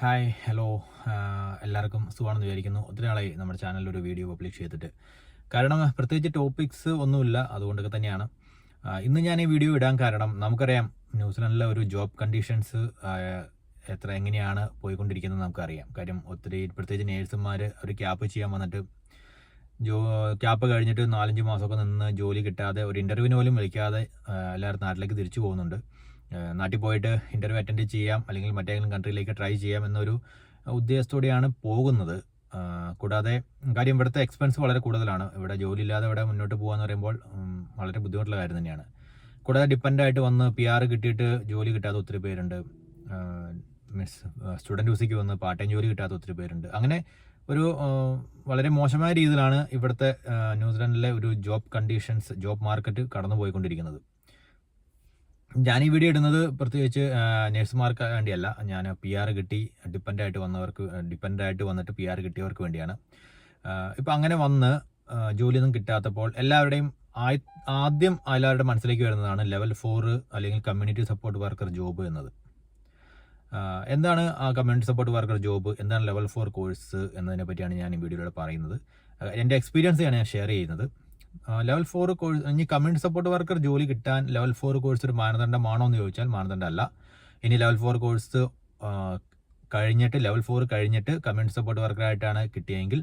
Hi hello എല്ലാവർക്കും സുഖമാണെന്ന് വിചാരിക്കുന്നു. ഒത്തിരി നാളായി നമ്മുടെ ചാനലിൽ ഒരു വീഡിയോ പബ്ലിഷ് ചെയ്തിട്ട്. കാരണം പ്രത്യേകിച്ച് ടോപ്പിക്സ് ഒന്നുമില്ല അതുകൊണ്ടൊക്കെ തന്നെയാണ്. ഇന്ന് ഞാൻ ഈ വീഡിയോ ഇടാൻ കാരണം നമുക്കറിയാം ന്യൂസിലാൻഡിലെ ഒരു ജോബ് കണ്ടീഷൻസ് എത്ര എങ്ങനെയാണ് പോയിക്കൊണ്ടിരിക്കുന്നത് നമുക്കറിയാം. കാര്യം ഒത്തിരി പ്രത്യേകിച്ച് നേഴ്സുമാർ ഒരു ക്യാപ്പ് ചെയ്യാൻ വന്നിട്ട് ജോ ക്യാപ്പ് കഴിഞ്ഞിട്ട് നാലഞ്ച് മാസമൊക്കെ നിന്ന് ജോലി കിട്ടാതെ ഒരു ഇന്റർവ്യൂവിന് പോലും വിളിക്കാതെ എല്ലാവരും നാട്ടിലേക്ക് തിരിച്ചു പോകുന്നുണ്ട്. നാട്ടിൽ പോയിട്ട് ഇന്റർവ്യൂ അറ്റൻഡ് ചെയ്യാം അല്ലെങ്കിൽ മറ്റേതെങ്കിലും കൺട്രിയിലേക്ക് ട്രൈ ചെയ്യാം എന്നൊരു ഉദ്ദേശത്തോടെയാണ് പോകുന്നത്. കൂടാതെ കാര്യം ഇവിടുത്തെ എക്സ്പെൻസ് വളരെ കൂടുതലാണ്. ഇവിടെ ജോലി ഇല്ലാതെ ഇവിടെ മുന്നോട്ട് പോകാന്ന് പറയുമ്പോൾ വളരെ ബുദ്ധിമുട്ടുള്ള കാര്യം തന്നെയാണ്. കൂടാതെ ഡിപ്പെൻഡ് ആയിട്ട് വന്ന് പി ആർ കിട്ടിയിട്ട് ജോലി കിട്ടാത്ത ഒത്തിരി പേരുണ്ട്. മീൻസ് സ്റ്റുഡന്റ് വിസയ്ക്ക് വന്ന് പാർട്ട് ടൈം ജോലി കിട്ടാത്ത ഒത്തിരി പേരുണ്ട്. അങ്ങനെ ഒരു വളരെ മോശമായ രീതിയിലാണ് ഇവിടുത്തെ ന്യൂസിലൻഡിലെ ഒരു ജോബ് കണ്ടീഷൻസ് ജോബ് മാർക്കറ്റ് കടന്നു പോയിക്കൊണ്ടിരിക്കുന്നത് ഞാൻ ഈ വീഡിയോ ഇടുന്നത് പ്രത്യേകിച്ച് നഴ്സുമാർക്ക് വേണ്ടിയല്ല. ഞാൻ പി ആർ കിട്ടി ഡിപ്പെൻഡ് ആയിട്ട് വന്നവർക്ക് ഡിപ്പെൻഡ് ആയിട്ട് വന്നിട്ട് പി ആർ കിട്ടിയവർക്ക് വേണ്ടിയാണ്. ഇപ്പം അങ്ങനെ വന്ന് ജോലിയൊന്നും കിട്ടാത്തപ്പോൾ എല്ലാവരുടെയും ആദ്യം എല്ലാവരുടെ മനസ്സിലേക്ക് വരുന്നതാണ് ലെവൽ ഫോർ അല്ലെങ്കിൽ കമ്മ്യൂണിറ്റി സപ്പോർട്ട് വർക്കർ ജോബ് എന്നത്. എന്താണ് ആ കമ്മ്യൂണിറ്റി സപ്പോർട്ട് വർക്കർ ജോബ് എന്താണ് ലെവൽ ഫോർ കോഴ്സ് എന്നതിനെ പറ്റിയാണ് ഞാൻ ഈ വീഡിയോയിലൂടെ പറയുന്നത്. എന്റെ എക്സ്പീരിയൻസ് ഞാൻ ഷെയർ ചെയ്യുന്നത്. ലെവൽ ഫോർ കോഴ്സ് ഇനി കമ്മ്യൂണിറ്റി സപ്പോർട്ട് വർക്കർ ജോലി കിട്ടാൻ ലെവൽ ഫോർ കോഴ്സ് ഒരു മാനദണ്ഡമാണോ എന്ന് ചോദിച്ചാൽ മാനദണ്ഡമല്ല. ഇനി ലെവൽ ഫോർ കോഴ്സ് കഴിഞ്ഞിട്ട് ലെവൽ ഫോർ കഴിഞ്ഞിട്ട് കമ്മ്യൂണിറ്റി സപ്പോർട്ട് വർക്കറായിട്ടാണ് കിട്ടിയെങ്കിൽ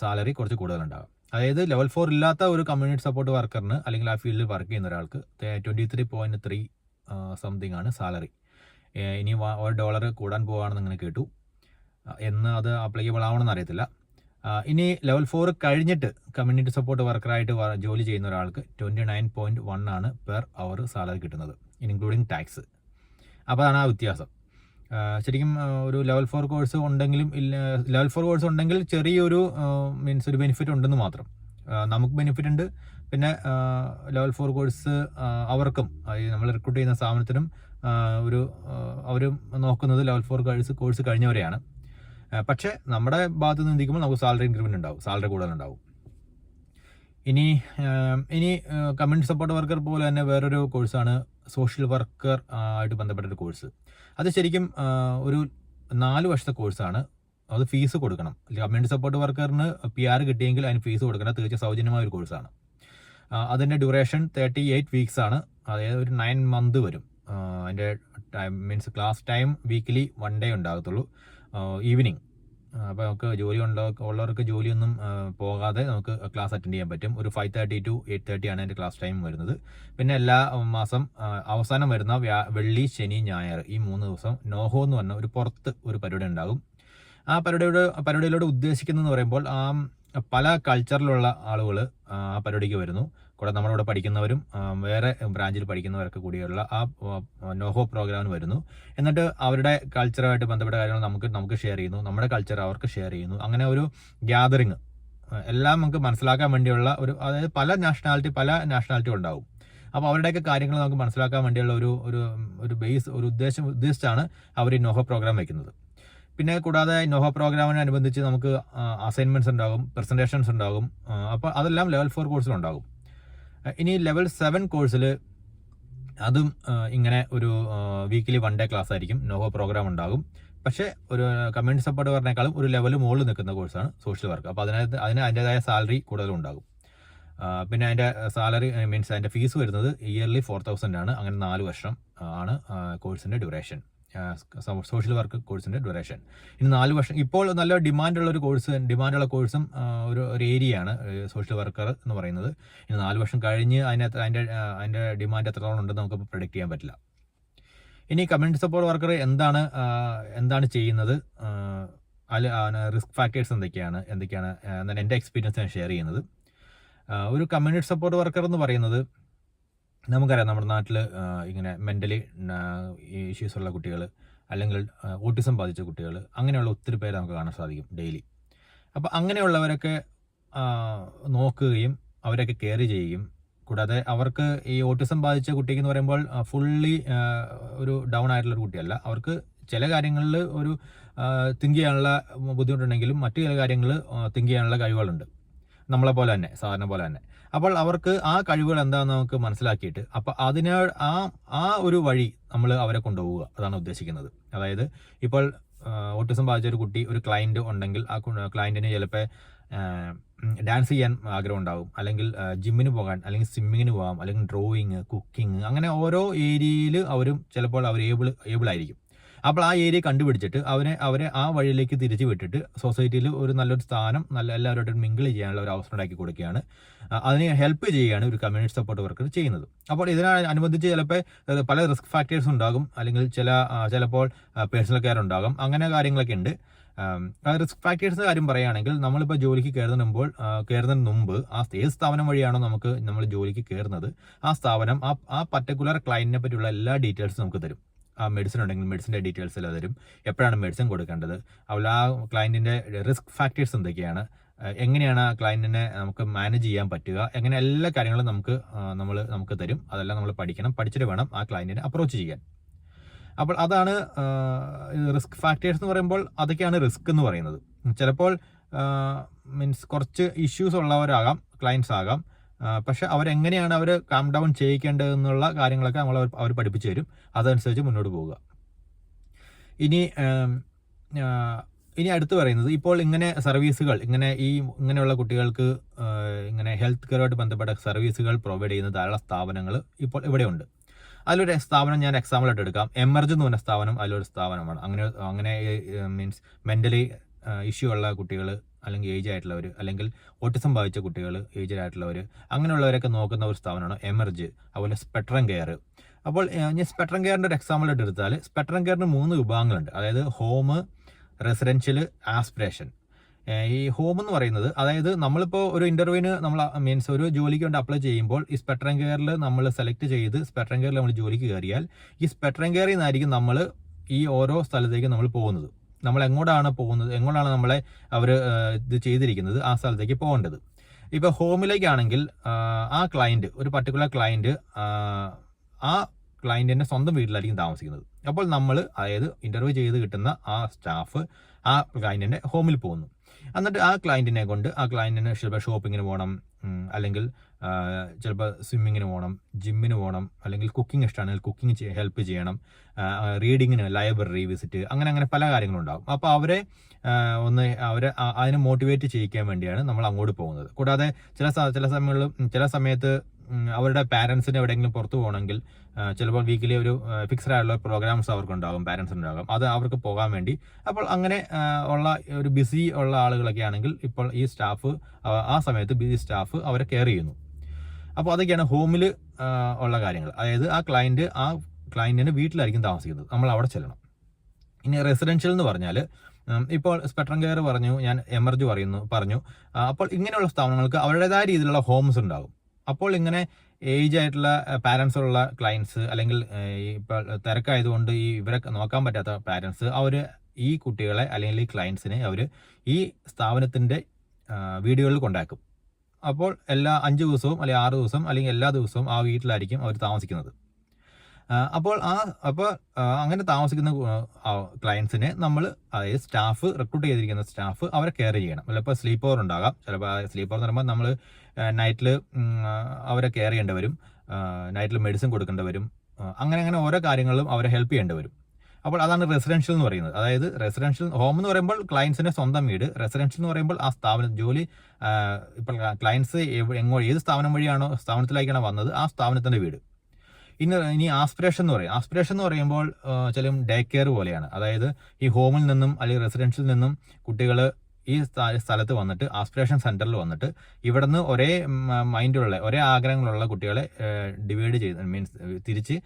സാലറി കുറച്ച് കൂടുതലുണ്ടാകും. അതായത് ലെവൽ ഫോർ ഇല്ലാത്ത ഒരു കമ്മ്യൂണിറ്റി സപ്പോർട്ട് വർക്കറിന് അല്ലെങ്കിൽ ആ ഫീൽഡിൽ വർക്ക് ചെയ്യുന്ന ഒരാൾക്ക് twenty three point three something ആണ് സാലറി ഇനി ഒരു ഡോളർ കൂടാൻ പോവുകയാണെന്ന് അങ്ങനെ കേട്ടു? എന്ന് അത് അപ്ലിക്കബിൾ ആവണമെന്ന് അറിയത്തില്ല. ഇനി ലെവൽ ഫോർ കഴിഞ്ഞിട്ട് കമ്മ്യൂണിറ്റി സപ്പോർട്ട് വർക്കറായിട്ട് ജോലി ചെയ്യുന്ന ഒരാൾക്ക് ട്വന്റി നയൻ പോയിന്റ് വൺ ആണ് പെർ അവർ സാലറി കിട്ടുന്നത് ഇൻക്ലൂഡിങ് ടാക്സ് അപ്പോൾ അതാണ് ആ വ്യത്യാസം. ശരിക്കും ഒരു ലെവൽ ഫോർ കോഴ്സ് ഉണ്ടെങ്കിലും ലെവൽ ഫോർ കോഴ്സ് ഉണ്ടെങ്കിൽ ചെറിയൊരു മീൻസ് ഒരു ബെനിഫിറ്റ് ഉണ്ടെന്ന് മാത്രം. നമുക്ക് ബെനിഫിറ്റ് ഉണ്ട്. പിന്നെ ലെവൽ ഫോർ കോഴ്സ് അവർക്കും നമ്മൾ റിക്രൂട്ട് ചെയ്യുന്ന സ്ഥാപനത്തിനും ഒരു അവർ നോക്കുന്നത് ലെവൽ ഫോർ കോഴ്സ് കോഴ്സ് കഴിഞ്ഞവരെയാണ്. പക്ഷേ നമ്മുടെ ഭാഗത്ത് നിന്ന് നിൽക്കുമ്പോൾ നമുക്ക് സാലറി ഇൻക്രിമെന്റ് ഉണ്ടാവും. സാലറി കൂടുതലുണ്ടാവും ഇനി ഇനി കമ്മ്യൂണിറ്റി സപ്പോർട്ട് വർക്കർ പോലെ തന്നെ വേറൊരു കോഴ്സാണ് സോഷ്യൽ വർക്കർ ആയിട്ട് ബന്ധപ്പെട്ടൊരു കോഴ്സ് അത് ശരിക്കും ഒരു നാല് വർഷത്തെ കോഴ്സാണ് അത് ഫീസ് കൊടുക്കണം. കമ്മ്യൂണിറ്റി സപ്പോർട്ട് വർക്കറിന് പി ആർ കിട്ടിയെങ്കിൽ അതിന് ഫീസ് കൊടുക്കണം തീർച്ചയായും സൗജന്യമായ ഒരു കോഴ്സാണ് അതിന്റെ ഡ്യൂറേഷൻ തേർട്ടി എയ്റ്റ് വീക്സ് ആണ്. അതായത് ഒരു നയൻ മന്ത് വരും. അതിന്റെ time means class time weekly one day ഉണ്ടാകത്തുള്ളൂ. Evening അപ്പോൾ നമുക്ക് ജോലി ഉണ്ടോ ഉള്ളവർക്ക് ജോലിയൊന്നും പോകാതെ നമുക്ക് ക്ലാസ് അറ്റൻഡ് ചെയ്യാൻ പറ്റും. ഒരു five thirty to eight thirty ആണ് എന്റെ ക്ലാസ് ടൈം വരുന്നത്. പിന്നെ എല്ലാ മാസം അവസാനം വരുന്ന വെള്ളി ശനി ഞായർ ഈ മൂന്ന് ദിവസം നോഹോ എന്ന് പറഞ്ഞ ഒരു പുറത്ത് ഒരു പരിപാടി ഉണ്ടാകും. ആ പരിപാടിയുടെ പരിപാടിയിലൂടെ ഉദ്ദേശിക്കുന്നതെന്ന് പറയുമ്പോൾ ആ പല കൾച്ചറിലുള്ള ആളുകൾ ആ പരിപാടിക്ക് വരുന്നു. കൂടെ നമ്മളിവിടെ പഠിക്കുന്നവരും വേറെ ബ്രാഞ്ചിൽ പഠിക്കുന്നവരൊക്കെ കൂടിയുള്ള ആ നോഹോ പ്രോഗ്രാമിന് വരുന്നു. എന്നിട്ട് അവരുടെ കൾച്ചറുമായിട്ട് ബന്ധപ്പെട്ട കാര്യങ്ങൾ നമുക്ക് നമുക്ക് ഷെയർ ചെയ്യുന്നു. നമ്മുടെ കൾച്ചർ അവർക്ക് ഷെയർ ചെയ്യുന്നു. അങ്ങനെ ഒരു ഗ്യാതറിങ് എല്ലാം നമുക്ക് മനസ്സിലാക്കാൻ വേണ്ടിയുള്ള ഒരു അതായത് പല നാഷണാലിറ്റി പല നാഷണാലിറ്റി ഉണ്ടാവും. അപ്പോൾ അവരുടെയൊക്കെ കാര്യങ്ങൾ നമുക്ക് മനസ്സിലാക്കാൻ വേണ്ടിയുള്ള ഒരു ഒരു ഒരു ബേസ് ഒരു ഉദ്ദേശം ഉദ്ദേശിച്ചാണ് അവർ ഈ നോഹോ പ്രോഗ്രാം വയ്ക്കുന്നത് പിന്നെ കൂടാതെ നോഹ പ്രോഗ്രാമിനനുബന്ധിച്ച് നമുക്ക് അസൈൻമെന്റ്സ് ഉണ്ടാകും പ്രസന്റേഷൻസ് ഉണ്ടാകും അപ്പോൾ അതെല്ലാം ലെവൽ ഫോർ കോഴ്സിലുണ്ടാകും ഇനി ലെവൽ സെവൻ കോഴ്സിൽ അതും ഇങ്ങനെ ഒരു വീക്കിലി വൺ ഡേ ക്ലാസ് ആയിരിക്കും നോഹോ പ്രോഗ്രാം ഉണ്ടാകും. പക്ഷേ ഒരു കമ്മ്യൂണിറ്റി സപ്പോർട്ട് പറഞ്ഞേക്കാളും ഒരു ലെവൽ മുകളിൽ നിൽക്കുന്ന കോഴ്സാണ് സോഷ്യൽ വർക്ക്. അപ്പോൾ അതിനകത്ത് അതിന് അതിന്റെതായ സാലറി കൂടുതലും ഉണ്ടാകും. പിന്നെ അതിന്റെ സാലറി മീൻസ് അതിന്റെ ഫീസ് വരുന്നത് ഇയർലി ഫോർ തൗസൻഡ് ആണ്. അങ്ങനെ നാല് വർഷം ആണ് കോഴ്സിന്റെ ഡ്യൂറേഷൻ. സോഷ്യൽ വർക്ക് കോഴ്സിന്റെ ഡ്യൂറേഷൻ. ഇനി നാല് വർഷം ഇപ്പോൾ നല്ല ഡിമാൻഡുള്ള ഒരു കോഴ്സ് ഡിമാൻഡുള്ള കോഴ്സും ഒരു ഒരു ഏരിയയാണ് സോഷ്യൽ വർക്കർ എന്ന് പറയുന്നത്. ഇനി നാല് വർഷം കഴിഞ്ഞ് അതിനെ അതിന്റെ അതിന്റെ ഡിമാൻഡ് എത്രത്തോളം ഉണ്ടെന്ന് നമുക്ക് പ്രൊഡിക്റ്റ് ചെയ്യാൻ പറ്റില്ല. ഇനി കമ്മ്യൂണിറ്റി സപ്പോർട്ട് വർക്കർ എന്താണ് എന്താണ് ചെയ്യുന്നത്? അല്ല റിസ്ക് ഫാക്ടേഴ്സ് എന്തൊക്കെയാണ് എന്തൊക്കെയാണ് എന്താണ് എന്റെ എക്സ്പീരിയൻസ് ഞാൻ ഷെയർ ചെയ്യുന്നത്? ഒരു കമ്മ്യൂണിറ്റി സപ്പോർട്ട് വർക്കർ എന്ന് പറയുന്നത് നമുക്കറിയാം നമ്മുടെ നാട്ടിൽ ഇങ്ങനെ മെന്റലി ഇഷ്യൂസ് ഉള്ള കുട്ടികൾ അല്ലെങ്കിൽ ഓട്ടിസം ബാധിച്ച കുട്ടികൾ അങ്ങനെയുള്ള ഒത്തിരി പേരെ നമുക്ക് കാണാൻ സാധിക്കും ഡെയിലി അപ്പോൾ അങ്ങനെയുള്ളവരൊക്കെ നോക്കുകയും അവരൊക്കെ കെയർ ചെയ്യുകയും കൂടാതെ അവർക്ക് ഈ ഓട്ടിസം ബാധിച്ച കുട്ടിക്ക് എന്ന് പറയുമ്പോൾ ഫുള്ളി ഒരു ഡൗൺ ആയിട്ടുള്ള ഒരു കുട്ടിയല്ല. അവർക്ക് ചില കാര്യങ്ങളിൽ ഒരു തിങ്ക് ചെയ്യാനുള്ള ബുദ്ധിമുട്ടുണ്ടെങ്കിലും മറ്റു ചില കാര്യങ്ങൾ തിങ്ക് ചെയ്യാനുള്ള കഴിവുകളുണ്ട്. നമ്മളെ പോലെ തന്നെ സാധാരണ പോലെ തന്നെ. അപ്പോൾ അവർക്ക് ആ കഴിവുകൾ എന്താണെന്ന് നമുക്ക് മനസ്സിലാക്കിയിട്ട് അപ്പോൾ അതിന് ആ ആ ഒരു വഴി നമ്മൾ അവരെ കൊണ്ടുപോവുക. അതാണ് ഉദ്ദേശിക്കുന്നത്. അതായത് ഇപ്പോൾ ഓട്ടിസം ബാധിച്ച ഒരു കുട്ടി ഒരു ക്ലയന്റ് ഉണ്ടെങ്കിൽ ആ ക്ലയന്റിന് ചിലപ്പോൾ ഡാൻസ് ചെയ്യാൻ ആഗ്രഹം ഉണ്ടാകും അല്ലെങ്കിൽ ജിമ്മിന് പോകാൻ അല്ലെങ്കിൽ സ്വിമ്മിങ്ങിന് പോകാം അല്ലെങ്കിൽ ഡ്രോയിങ് കുക്കിംഗ് അങ്ങനെ ഓരോ ഏരിയയിൽ അവരും ചിലപ്പോൾ അവർ ഏബിൾ ഏബിൾ ആയിരിക്കും. അപ്പോൾ ആ ഏരിയ കണ്ടുപിടിച്ചിട്ട് അവനെ അവരെ ആ വഴിയിലേക്ക് തിരിച്ചു വിട്ടിട്ട് സൊസൈറ്റിയിൽ ഒരു നല്ലൊരു സ്ഥാനം നല്ല എല്ലാവരോടും മിങ്കിൾ ചെയ്യാനുള്ള ഒരു അവസരം ഉണ്ടാക്കി കൊടുക്കുകയാണ്. അതിനെ ഹെൽപ്പ് ചെയ്യുകയാണ് ഒരു കമ്മ്യൂണിറ്റി സപ്പോർട്ട് വർക്കർ ചെയ്യുന്നത്. അപ്പോൾ ഇതിനനുബന്ധിച്ച് ചിലപ്പോൾ പല റിസ്ക് ഫാക്ടേഴ്സ് ഉണ്ടാകും. അല്ലെങ്കിൽ ചില ചിലപ്പോൾ പേഴ്സണൽ കെയർ ഉണ്ടാകും. അങ്ങനെ കാര്യങ്ങളൊക്കെ ഉണ്ട്. റിസ്ക് ഫാക്ടേഴ്സിന്റെ കാര്യം പറയുകയാണെങ്കിൽ നമ്മളിപ്പോൾ ജോലിക്ക് കയറുമ്പോൾ കയറുന്നതിന് മുമ്പ് ആ ഏത് സ്ഥാപനം വഴിയാണോ നമുക്ക് നമ്മൾ ജോലിക്ക് കയറുന്നത് ആ സ്ഥാപനം ആ ആ പർട്ടിക്കുലർ ക്ലയന്റിനെ പറ്റിയുള്ള എല്ലാ ഡീറ്റെയിൽസും നമുക്ക് തരും. ആ മെഡിസിൻ ഉണ്ടെങ്കിൽ മെഡിസിന്റെ ഡീറ്റെയിൽസ് എല്ലാം തരും. എപ്പോഴാണ് മെഡിസിൻ കൊടുക്കേണ്ടത്? അതുപോലെ ആ ക്ലയന്റിന്റെ റിസ്ക് ഫാക്ടേഴ്സ് എന്തൊക്കെയാണ്? എങ്ങനെയാണ് ആ ക്ലയന്റിനെ നമുക്ക് മാനേജ് ചെയ്യാൻ പറ്റുക? എങ്ങനെ എല്ലാ കാര്യങ്ങളും നമുക്ക് നമ്മൾ നമുക്ക് തരും. അതെല്ലാം നമ്മൾ പഠിക്കണം. പഠിച്ചിട്ട് വേണം ആ ക്ലയന്റിനെ അപ്രോച്ച് ചെയ്യാൻ. അപ്പോൾ അതാണ് റിസ്ക് ഫാക്ടേഴ്സ് എന്ന് പറയുമ്പോൾ അതൊക്കെയാണ് റിസ്ക് എന്ന് പറയുന്നത്. ചിലപ്പോൾ മീൻസ് കുറച്ച് ഇഷ്യൂസ് ഉള്ളവരാകാം ക്ലയൻസ് ആകാം. പക്ഷെ അവരെങ്ങനെയാണ് അവർ കാം ഡൗൺ ചെയ്യിക്കേണ്ടതെന്നുള്ള കാര്യങ്ങളൊക്കെ നമ്മൾ അവർ പഠിപ്പിച്ചു തരും. അതനുസരിച്ച് മുന്നോട്ട് പോവുക. ഇനി ഇനി അടുത്ത് പറയുന്നത് ഇപ്പോൾ ഇങ്ങനെ സർവീസുകൾ ഇങ്ങനെ ഈ ഇങ്ങനെയുള്ള കുട്ടികൾക്ക് ഇങ്ങനെ ഹെൽത്ത് കെയറുമായിട്ട് ബന്ധപ്പെട്ട സർവീസുകൾ പ്രൊവൈഡ് ചെയ്യുന്ന ധാരാളം സ്ഥാപനങ്ങൾ ഇപ്പോൾ ഇവിടെയുണ്ട് അതിലൊരു സ്ഥാപനം ഞാൻ എക്സാമ്പിൾ ആയിട്ട് എടുക്കാം. എമർജ് എന്ന് പറഞ്ഞ സ്ഥാപനം അതിലൊരു സ്ഥാപനമാണ്. അങ്ങനെ അങ്ങനെ മീൻസ് മെന്റലി ഇഷ്യൂ ഉള്ള കുട്ടികൾ അല്ലെങ്കിൽ ഏജ് ആയിട്ടുള്ളവർ അല്ലെങ്കിൽ ഓട്ടിസം ബാധിച്ച കുട്ടികൾ ഏജ് ആയിട്ടുള്ളവർ അങ്ങനെയുള്ളവരൊക്കെ നോക്കുന്ന ഒരു സ്ഥാപനമാണ് എമർജ് അതുപോലെ സ്പെട്രം കെയർ അപ്പോൾ ഞാൻ സ്പെട്രം കെയറിന്റെ ഒരു എക്സാമ്പിൾ ആയിട്ട് എടുത്താൽ സ്പെട്രം കെയറിന് മൂന്ന് വിഭാഗങ്ങളുണ്ട്. അതായത് ഹോം റെസിഡൻഷ്യൽ ആസ്പിറേഷൻ ഈ ഹോം എന്ന് പറയുന്നത് അതായത് നമ്മളിപ്പോൾ ഒരു ഇന്റർവ്യൂവിന് നമ്മൾ മീൻസ് ഒരു ജോലിക്ക് വേണ്ടി അപ്ലൈ ചെയ്യുമ്പോൾ ഈ സ്പെട്രം കെയറിൽ നമ്മൾ സെലക്ട് ചെയ്ത് സ്പെട്രം കെയറിൽ നമ്മൾ ജോലിക്ക് കയറിയാൽ ഈ സ്പെട്രം കെയറിൽ നിന്നായിരിക്കും നമ്മൾ ഈ ഓരോ സ്ഥലത്തേക്ക് നമ്മൾ പോകുന്നത്. നമ്മൾ എങ്ങോട്ടാണ് പോകുന്നത്? എങ്ങോട്ടാണ് നമ്മളെ അവർ ഇത് ചെയ്തിരിക്കുന്നത്? ആ സ്ഥലത്തേക്ക് പോകേണ്ടത്. ഇപ്പോൾ ഹോമിലേക്കാണെങ്കിൽ ആ ക്ലയന്റ് ഒരു പർട്ടിക്കുലർ ക്ലയന്റ് ആ ക്ലയന്റിന്റെ സ്വന്തം വീട്ടിലായിരിക്കും താമസിക്കുന്നത്. അപ്പോൾ നമ്മൾ അതായത് ഇന്റർവ്യൂ ചെയ്ത് കിട്ടുന്ന ആ സ്റ്റാഫ് ആ ക്ലയന്റിന്റെ ഹോമിൽ പോകുന്നു. എന്നിട്ട് ആ ക്ലയന്റിനെ കൊണ്ട് ആ ക്ലയന്റിന് ചിലപ്പോൾ ഷോപ്പിങ്ങിന് പോകണം അല്ലെങ്കിൽ ചിലപ്പോൾ സ്വിമ്മിങ്ങിന് പോകണം ജിമ്മിന് പോകണം അല്ലെങ്കിൽ കുക്കിംഗ് ഇഷ്ടമാണെങ്കിൽ കുക്കിംഗ് ഹെൽപ്പ് ചെയ്യണം റീഡിങ്ങിന് ലൈബ്രറി വിസിറ്റ് അങ്ങനെ അങ്ങനെ പല കാര്യങ്ങളും ഉണ്ടാകും അപ്പോൾ അവരെ ഒന്ന് അവരെ അതിനെ മോട്ടിവേറ്റ് ചെയ്യിക്കാൻ വേണ്ടിയാണ് നമ്മൾ അങ്ങോട്ട് പോകുന്നത്. കൂടാതെ ചില ചില സമയങ്ങളിൽ ചില സമയത്ത് അവരുടെ പാരൻസിന് എവിടെയെങ്കിലും പുറത്തു പോകണമെങ്കിൽ ചിലപ്പോൾ വീക്കിലി ഒരു ഫിക്സഡ് ആയിട്ടുള്ള പ്രോഗ്രാംസ് അവർക്കുണ്ടാകും പാരൻസ് ഉണ്ടാകും അത് അവർക്ക് പോകാൻ വേണ്ടി. അപ്പോൾ അങ്ങനെ ഉള്ള ഒരു ബിസി ഉള്ള ആളുകളൊക്കെ ആണെങ്കിൽ ഇപ്പോൾ ഈ സ്റ്റാഫ് ആ സമയത്ത് ബിസി സ്റ്റാഫ് അവരെ കെയർ ചെയ്യുന്നു. അപ്പോൾ അതൊക്കെയാണ് ഹോമിൽ ഉള്ള കാര്യങ്ങൾ. അതായത് ആ ക്ലയന്റ് ആ ക്ലയന്റിന് വീട്ടിലായിരിക്കും താമസിക്കുന്നത്. നമ്മൾ അവിടെ ചെല്ലണം. ഇനി റെസിഡൻഷ്യൽ എന്ന് പറഞ്ഞാൽ ഇപ്പോൾ സ്പെക്ട്രം കെയർ പറഞ്ഞു ഞാൻ എമർജ് പറയുന്നു പറഞ്ഞു. അപ്പോൾ ഇങ്ങനെയുള്ള സ്ഥാപനങ്ങൾക്ക് അവരുടേതായ രീതിയിലുള്ള ഹോംസ് ഉണ്ടാകും. അപ്പോൾ ഇങ്ങനെ ഏജ് ആയിട്ടുള്ള പാരൻസ് ഉള്ള ക്ലയൻസ് അല്ലെങ്കിൽ ഇപ്പോൾ തിരക്കായതുകൊണ്ട് ഈ ഇവരെ നോക്കാൻ പറ്റാത്ത പാരൻസ് അവർ ഈ കുട്ടികളെ അല്ലെങ്കിൽ ഈ ക്ലയൻസിനെ അവർ ഈ സ്ഥാപനത്തിന്റെ വീടുകളിൽ കൊണ്ടാക്കും. അപ്പോൾ എല്ലാ അഞ്ച് ദിവസവും അല്ലെങ്കിൽ ആറ് ദിവസം അല്ലെങ്കിൽ എല്ലാ ദിവസവും ആ വീട്ടിലായിരിക്കും അവർ താമസിക്കുന്നത്. അപ്പോൾ ആ അപ്പോൾ അങ്ങനെ താമസിക്കുന്ന ക്ലയൻസിനെ നമ്മൾ അതായത് സ്റ്റാഫ് റിക്രൂട്ട് ചെയ്തിരിക്കുന്ന സ്റ്റാഫ് അവരെ കെയർ ചെയ്യണം. ചിലപ്പോൾ സ്ലീപ്പ് ഓവർ ഉണ്ടാകാം. ചിലപ്പോൾ സ്ലീപ്പ് ഓവർ എന്ന് പറയുമ്പോൾ നമ്മൾ നൈറ്റിൽ അവരെ കെയർ ചെയ്യേണ്ടി വരും. നൈറ്റിൽ മെഡിസിൻ കൊടുക്കേണ്ടി വരും. അങ്ങനെ അങ്ങനെ ഓരോ കാര്യങ്ങളിലും അവരെ ഹെൽപ്പ് ചെയ്യേണ്ടി വരും. അപ്പോൾ അതാണ് റെസിഡൻഷ്യൽ എന്ന് പറയുന്നത്. അതായത് റെസിഡൻഷ്യൽ ഹോം എന്ന് പറയുമ്പോൾ ക്ലയൻസിന്റെ സ്വന്തം വീട്. റെസിഡൻഷ്യൽ എന്ന് പറയുമ്പോൾ ആ സ്ഥാപനം ജോലി ഇപ്പോൾ ക്ലയൻസ് എങ്ങോ ഏത് സ്ഥാപനം വഴിയാണോ സ്ഥാപനത്തിലേക്കാണോ വന്നത് ആ സ്ഥാപനത്തിന്റെ വീട്. ഇനി ഇനി ആസ്പിറേഷൻ എന്ന് പറയും. ആസ്പിറേഷൻ എന്ന് പറയുമ്പോൾ ചില ഡേ കെയർ പോലെയാണ്. അതായത് ഈ ഹോമിൽ നിന്നും അല്ലെങ്കിൽ റെസിഡൻഷ്യൽ നിന്നും കുട്ടികൾ ഈ സ്ഥ- സ്ഥലത്ത് വന്നിട്ട് ആസ്പിറേഷൻ സെന്ററിൽ വന്നിട്ട് ഇവിടുന്ന് ഒരേ മൈൻഡുള്ള ഒരേ ആഗ്രഹങ്ങളുള്ള കുട്ടികളെ ഡിവൈഡ് ചെയ്ത് മീൻസ് തിരിച്ച്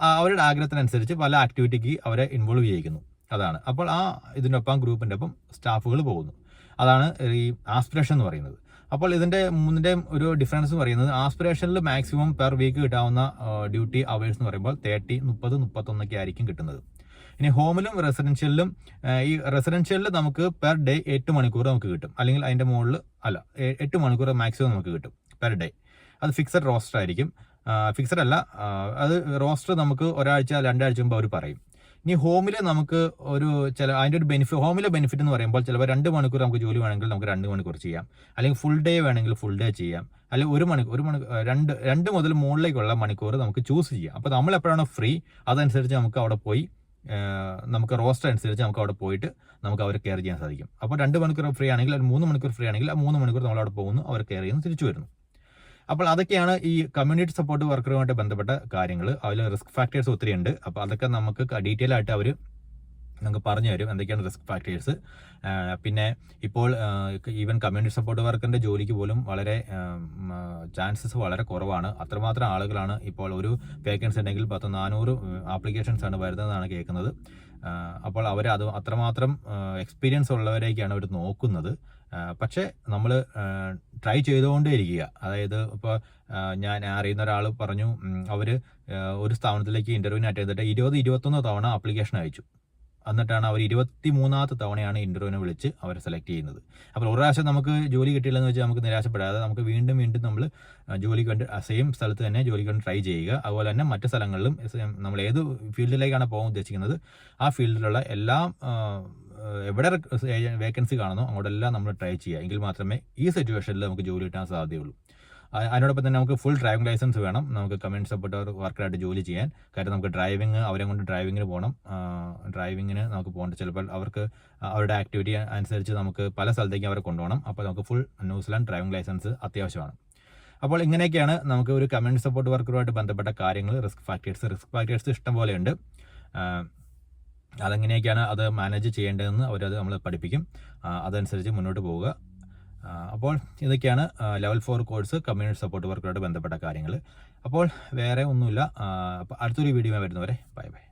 അവരുടെ ആഗ്രഹത്തിനനുസരിച്ച് പല ആക്ടിവിറ്റിക്ക് അവരെ ഇൻവോൾവ് ചെയ്യിക്കുന്നു. അതാണ്. അപ്പോൾ ആ ഇതിനൊപ്പം ഗ്രൂപ്പിന്റെ ഒപ്പം സ്റ്റാഫുകൾ പോകുന്നു. അതാണ് ഈ ആസ്പിറേഷൻ എന്ന് പറയുന്നത്. അപ്പോൾ ഇതിന്റെ മൂന്നിന്റെയും ഒരു ഡിഫറൻസ് പറയുന്നത് ആസ്പിറേഷനിൽ മാക്സിമം പെർ വീക്ക് കിട്ടാവുന്ന ഡ്യൂട്ടി അവേഴ്സ് എന്ന് പറയുമ്പോൾ തേർട്ടി മുപ്പത് മുപ്പത്തൊന്നൊക്കെ ആയിരിക്കും കിട്ടുന്നത്. ഇനി ഹോമിലും റെസിഡൻഷ്യലിലും ഈ റെസിഡൻഷ്യലിൽ നമുക്ക് പെർ ഡേ എട്ട് മണിക്കൂർ നമുക്ക് കിട്ടും. അല്ലെങ്കിൽ അതിന്റെ മുകളിൽ അല്ല എട്ട് മണിക്കൂർ മാക്സിമം നമുക്ക് കിട്ടും പെർ ഡേ അത് ഫിക്സഡ് റോസ്റ്റർ ആയിരിക്കും. ഫിക്സഡ് അല്ല അത് റോസ്റ്റർ നമുക്ക് ഒരാഴ്ച രണ്ടാഴ്ച മുമ്പ് അവർ പറയും. ഇനി ഹോമിൽ നമുക്ക് ഒരു ചില അതിന്റെ ഒരു ബെനിഫിറ്റ് ഹോമിലെ ബെനിഫിറ്റ് എന്ന് പറയുമ്പോൾ ചിലപ്പോൾ രണ്ട് മണിക്കൂർ നമുക്ക് ജോലി വേണമെങ്കിൽ നമുക്ക് രണ്ട് മണിക്കൂർ ചെയ്യാം. അല്ലെങ്കിൽ ഫുൾ ഡേ വേണമെങ്കിൽ ഫുൾ ഡേ ചെയ്യാം. അല്ലെങ്കിൽ ഒരു മണിക്കൂർ ഒരു മണിക്കൂർ രണ്ട് രണ്ട് മുതൽ മുകളിലേക്കുള്ള മണിക്കൂർ നമുക്ക് ചൂസ് ചെയ്യാം. അപ്പോൾ നമ്മൾ എപ്പോഴാണോ ഫ്രീ അതനുസരിച്ച് നമുക്ക് അവിടെ പോയി നമുക്ക് റോസ്റ്റർ അനുസരിച്ച് നമുക്ക് അവിടെ പോയിട്ട് നമുക്ക് അവരെ കെയർ ചെയ്യാൻ സാധിക്കും. അപ്പോൾ രണ്ട് മണിക്കൂർ ഫ്രീ ആണെങ്കിൽ ഒരു മൂന്ന് മണിക്കൂർ ഫ്രീ ആണെങ്കിൽ ആ മൂന്ന് മണിക്കൂർ നമ്മൾ അവിടെ പോകുന്നു അവർ കെയർ ചെയ്യുന്നു തിരിച്ചു വരുന്നു. അപ്പോൾ അതൊക്കെയാണ് ഈ കമ്മ്യൂണിറ്റി സപ്പോർട്ട് വർക്കറുമായിട്ട് ബന്ധപ്പെട്ട കാര്യങ്ങൾ. അതിൽ റിസ്ക് ഫാക്ടേഴ്സ് ഒത്തിരി ഉണ്ട് അപ്പോൾ അതൊക്കെ നമുക്ക് ഡീറ്റെയിൽ ആയിട്ട് അവർ നമുക്ക് പറഞ്ഞു തരും എന്തൊക്കെയാണ് റിസ്ക് ഫാക്ടേഴ്സ് പിന്നെ ഇപ്പോൾ ഈവൻ കമ്മ്യൂണിറ്റി സപ്പോർട്ട് വർക്കറിന്റെ ജോലിക്ക് പോലും വളരെ ചാൻസസ് വളരെ കുറവാണ്. അത്രമാത്രം ആളുകളാണ് ഇപ്പോൾ ഒരു വേക്കൻസി ഉണ്ടെങ്കിൽ പത്ത് നാനൂറ് ആപ്ലിക്കേഷൻസ് ആണ് വരുന്നതെന്നാണ് കേൾക്കുന്നത്. അപ്പോൾ അവർ അത് അത്രമാത്രം എക്സ്പീരിയൻസ് ഉള്ളവരേക്കാണ് അവർ നോക്കുന്നത്. പക്ഷേ നമ്മൾ ട്രൈ ചെയ്തുകൊണ്ടേ ഇരിക്കുക അതായത് ഇപ്പോൾ ഞാൻ അറിയുന്ന ഒരാൾ പറഞ്ഞു അവർ ഒരു സ്ഥാപനത്തിലേക്ക് ഇന്റർവ്യൂവിന് അറ്റൻഡ് ചെയ്തിട്ട് ഇരുപത് ഇരുപത്തൊന്ന് തവണ ആപ്ലിക്കേഷൻ അയച്ചു. എന്നിട്ടാണ് അവർ ഇരുപത്തി മൂന്നാമത്തെ തവണയാണ് ഇന്റർവ്യൂവിനെ വിളിച്ച് അവരെ സെലക്ട് ചെയ്യുന്നത്. അപ്പോൾ ഒരു പ്രാവശ്യം നമുക്ക് ജോലി കിട്ടിയില്ലെന്ന് വെച്ചാൽ നമുക്ക് നിരാശപ്പെടാതെ നമുക്ക് വീണ്ടും വീണ്ടും നമ്മൾ ജോലി വേണ്ടി സെയിം സ്ഥലത്ത് തന്നെ ജോലി വേണ്ടി ട്രൈ ചെയ്യുക. അതുപോലെ തന്നെ മറ്റ് സ്ഥലങ്ങളിലും നമ്മൾ ഏത് ഫീൽഡിലേക്കാണ് പോകാൻ ഉദ്ദേശിക്കുന്നത് ആ ഫീൽഡിലുള്ള എല്ലാ എവിടെ വേക്കൻസി കാണുന്നോ അങ്ങോട്ടെല്ലാം നമ്മൾ ട്രൈ ചെയ്യുക. എങ്കിൽ മാത്രമേ ഈ സിറ്റുവേഷനിൽ നമുക്ക് ജോലി കിട്ടാൻ സാധ്യതയുള്ളൂ. അതിനോടൊപ്പം തന്നെ നമുക്ക് ഫുൾ ഡ്രൈവിംഗ് ലൈസൻസ് വേണം. നമുക്ക് കമ്മ്യൂണിറ്റി സപ്പോർട്ട് വർക്കറായിട്ട് ജോലി ചെയ്യാൻ. കാര്യം നമുക്ക് ഡ്രൈവിംഗ് അവരെ കൊണ്ട് ഡ്രൈവിങ്ങിന് പോകണം ഡ്രൈവിങ്ങിന് നമുക്ക് പോകേണ്ട. ചിലപ്പോൾ അവർക്ക് അവരുടെ ആക്ടിവിറ്റി അനുസരിച്ച് നമുക്ക് പല സ്ഥലത്തേക്ക് അവരെ കൊണ്ടുപോകണം. അപ്പോൾ നമുക്ക് ഫുൾ ന്യൂസിലാൻഡ് ഡ്രൈവിംഗ് ലൈസൻസ് അത്യാവശ്യമാണ്. അപ്പോൾ ഇങ്ങനെയൊക്കെയാണ് നമുക്ക് ഒരു കമ്മ്യൂണിറ്റി സപ്പോർട്ട് വർക്കറുമായിട്ട് ബന്ധപ്പെട്ട കാര്യങ്ങൾ. റിസ്ക് ഫാക്ടേഴ്സ് റിസ്ക് ഫാക്ടേഴ്സ് ഇഷ്ടം പോലെയുണ്ട് അതെങ്ങനെയൊക്കെയാണ് അത് മാനേജ് ചെയ്യേണ്ടതെന്ന് അവരത് നമ്മൾ പഠിപ്പിക്കും. അതനുസരിച്ച് മുന്നോട്ട് പോവുക. അപ്പോൾ ഇതൊക്കെയാണ് level four course community support വർക്കറുമായിട്ട് ബന്ധപ്പെട്ട കാര്യങ്ങൾ അപ്പോൾ വേറെ ഒന്നുമില്ല അപ്പോൾ അടുത്തൊരു വീഡിയോ വരുന്നവരെ ബൈ ബൈ.